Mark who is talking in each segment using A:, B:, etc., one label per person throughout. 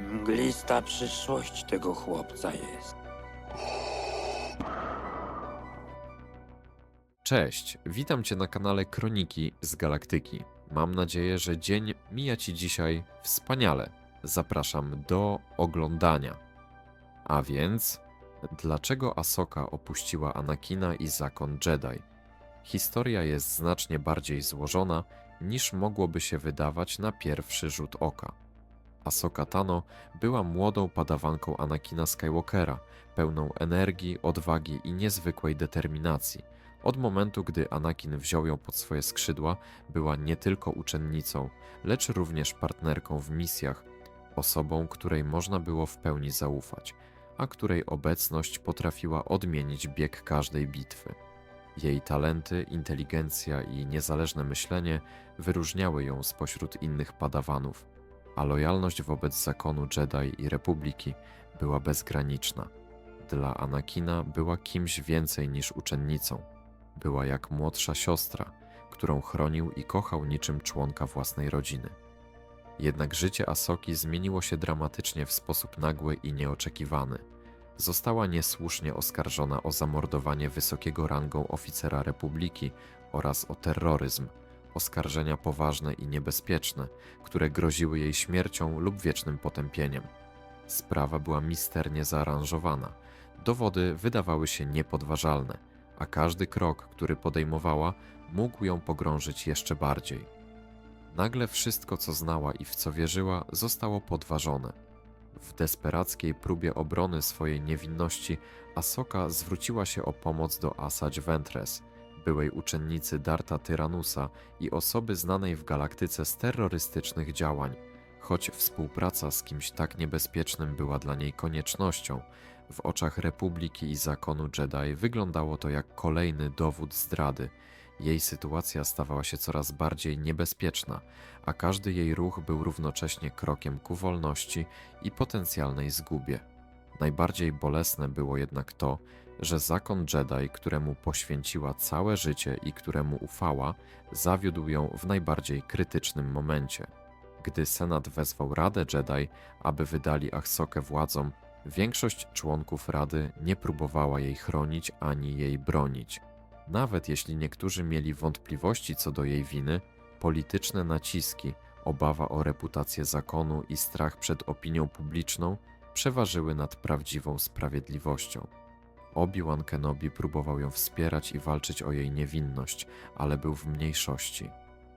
A: Mglista przyszłość tego chłopca jest.
B: Cześć, witam Cię na kanale Kroniki z Galaktyki. Mam nadzieję, że dzień mija Ci dzisiaj wspaniale. Zapraszam do oglądania. A więc, dlaczego Asoka opuściła Anakina i zakon Jedi? Historia jest znacznie bardziej złożona niż mogłoby się wydawać na pierwszy rzut oka. Asoka Tano była młodą padawanką Anakina Skywalkera, pełną energii, odwagi i niezwykłej determinacji. Od momentu, gdy Anakin wziął ją pod swoje skrzydła, była nie tylko uczennicą, lecz również partnerką w misjach, osobą, której można było w pełni zaufać, a której obecność potrafiła odmienić bieg każdej bitwy. Jej talenty, inteligencja i niezależne myślenie wyróżniały ją spośród innych padawanów, a lojalność wobec zakonu Jedi i Republiki była bezgraniczna. Dla Anakina była kimś więcej niż uczennicą. Była jak młodsza siostra, którą chronił i kochał niczym członka własnej rodziny. Jednak życie Asoki zmieniło się dramatycznie w sposób nagły i nieoczekiwany. Została niesłusznie oskarżona o zamordowanie wysokiego rangą oficera Republiki oraz o terroryzm, oskarżenia poważne i niebezpieczne, które groziły jej śmiercią lub wiecznym potępieniem. Sprawa była misternie zaaranżowana. Dowody wydawały się niepodważalne, a każdy krok, który podejmowała, mógł ją pogrążyć jeszcze bardziej. Nagle wszystko, co znała i w co wierzyła, zostało podważone. W desperackiej próbie obrony swojej niewinności, Asoka zwróciła się o pomoc do Asajj Ventress, byłej uczennicy Darta Tyranusa i osoby znanej w galaktyce z terrorystycznych działań. Choć współpraca z kimś tak niebezpiecznym była dla niej koniecznością, w oczach Republiki i zakonu Jedi wyglądało to jak kolejny dowód zdrady. Jej sytuacja stawała się coraz bardziej niebezpieczna, a każdy jej ruch był równocześnie krokiem ku wolności i potencjalnej zgubie. Najbardziej bolesne było jednak to, że zakon Jedi, któremu poświęciła całe życie i któremu ufała, zawiódł ją w najbardziej krytycznym momencie. Gdy Senat wezwał Radę Jedi, aby wydali Ahsokę władzom, większość członków Rady nie próbowała jej chronić ani jej bronić. Nawet jeśli niektórzy mieli wątpliwości co do jej winy, polityczne naciski, obawa o reputację zakonu i strach przed opinią publiczną przeważyły nad prawdziwą sprawiedliwością. Obi-Wan Kenobi próbował ją wspierać i walczyć o jej niewinność, ale był w mniejszości.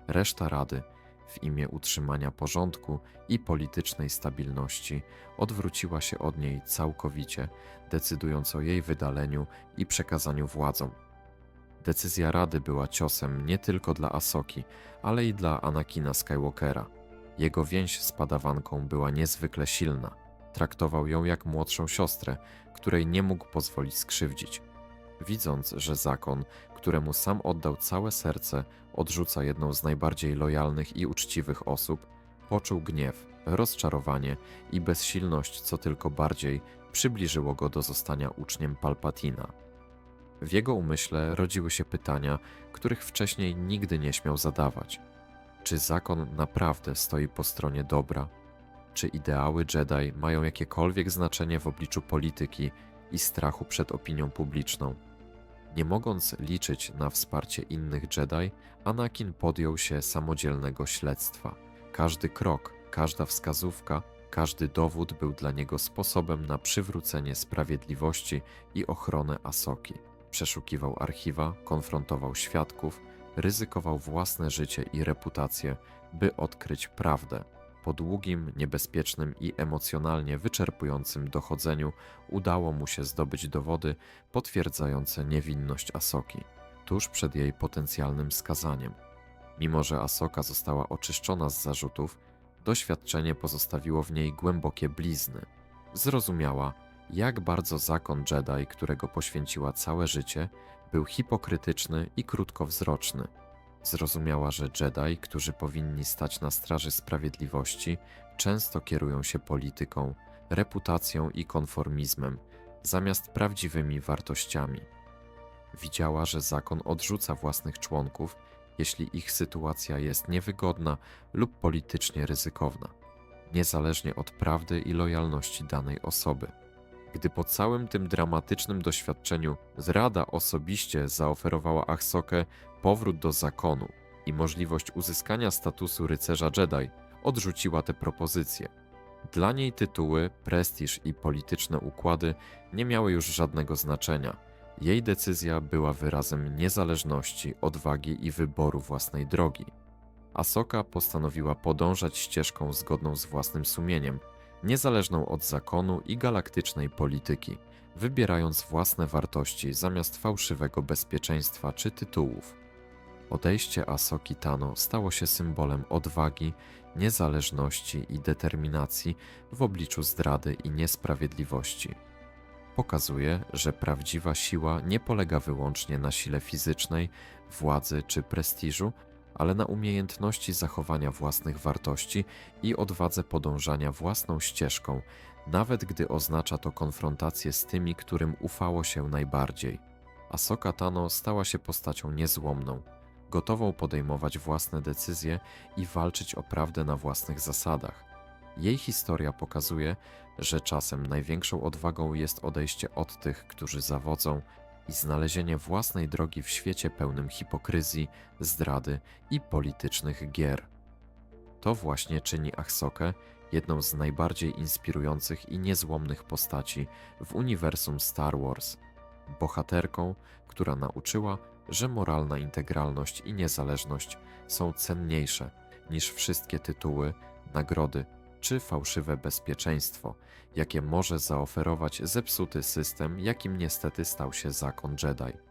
B: Reszta Rady, w imię utrzymania porządku i politycznej stabilności, odwróciła się od niej całkowicie, decydując o jej wydaleniu i przekazaniu władzom. Decyzja Rady była ciosem nie tylko dla Asoki, ale i dla Anakina Skywalkera. Jego więź z padawanką była niezwykle silna. Traktował ją jak młodszą siostrę, której nie mógł pozwolić skrzywdzić. Widząc, że zakon, któremu sam oddał całe serce, odrzuca jedną z najbardziej lojalnych i uczciwych osób, poczuł gniew, rozczarowanie i bezsilność, co tylko bardziej przybliżyło go do zostania uczniem Palpatina. W jego umyśle rodziły się pytania, których wcześniej nigdy nie śmiał zadawać. Czy zakon naprawdę stoi po stronie dobra? Czy ideały Jedi mają jakiekolwiek znaczenie w obliczu polityki i strachu przed opinią publiczną? Nie mogąc liczyć na wsparcie innych Jedi, Anakin podjął się samodzielnego śledztwa. Każdy krok, każda wskazówka, każdy dowód był dla niego sposobem na przywrócenie sprawiedliwości i ochronę Asoki. Przeszukiwał archiwa, konfrontował świadków, ryzykował własne życie i reputację, by odkryć prawdę. Po długim, niebezpiecznym i emocjonalnie wyczerpującym dochodzeniu udało mu się zdobyć dowody potwierdzające niewinność Asoki, tuż przed jej potencjalnym skazaniem. Mimo, że Asoka została oczyszczona z zarzutów, doświadczenie pozostawiło w niej głębokie blizny. Zrozumiała, jak bardzo zakon Jedi, którego poświęciła całe życie, był hipokrytyczny i krótkowzroczny. Zrozumiała, że Jedi, którzy powinni stać na straży sprawiedliwości, często kierują się polityką, reputacją i konformizmem, zamiast prawdziwymi wartościami. Widziała, że zakon odrzuca własnych członków, jeśli ich sytuacja jest niewygodna lub politycznie ryzykowna. niezależnie od prawdy i lojalności danej osoby. Gdy po całym tym dramatycznym doświadczeniu zrada osobiście zaoferowała Ahsokę powrót do zakonu i możliwość uzyskania statusu rycerza Jedi, odrzuciła te propozycje. Dla niej tytuły, prestiż i polityczne układy nie miały już żadnego znaczenia. Jej decyzja była wyrazem niezależności, odwagi i wyboru własnej drogi. Asoka postanowiła podążać ścieżką zgodną z własnym sumieniem, niezależną od zakonu i galaktycznej polityki, wybierając własne wartości zamiast fałszywego bezpieczeństwa czy tytułów. Odejście Asoki Tano stało się symbolem odwagi, niezależności i determinacji w obliczu zdrady i niesprawiedliwości. Pokazuje, że prawdziwa siła nie polega wyłącznie na sile fizycznej, władzy czy prestiżu, ale na umiejętności zachowania własnych wartości i odwadze podążania własną ścieżką, nawet gdy oznacza to konfrontację z tymi, którym ufało się najbardziej. Asoka Tano stała się postacią niezłomną, gotową podejmować własne decyzje i walczyć o prawdę na własnych zasadach. Jej historia pokazuje, że czasem największą odwagą jest odejście od tych, którzy zawodzą, i znalezienie własnej drogi w świecie pełnym hipokryzji, zdrady i politycznych gier. To właśnie czyni Ahsokę jedną z najbardziej inspirujących i niezłomnych postaci w uniwersum Star Wars. Bohaterką, która nauczyła, że moralna integralność i niezależność są cenniejsze niż wszystkie tytuły, nagrody czy fałszywe bezpieczeństwo, jakie może zaoferować zepsuty system, jakim niestety stał się zakon Jedi.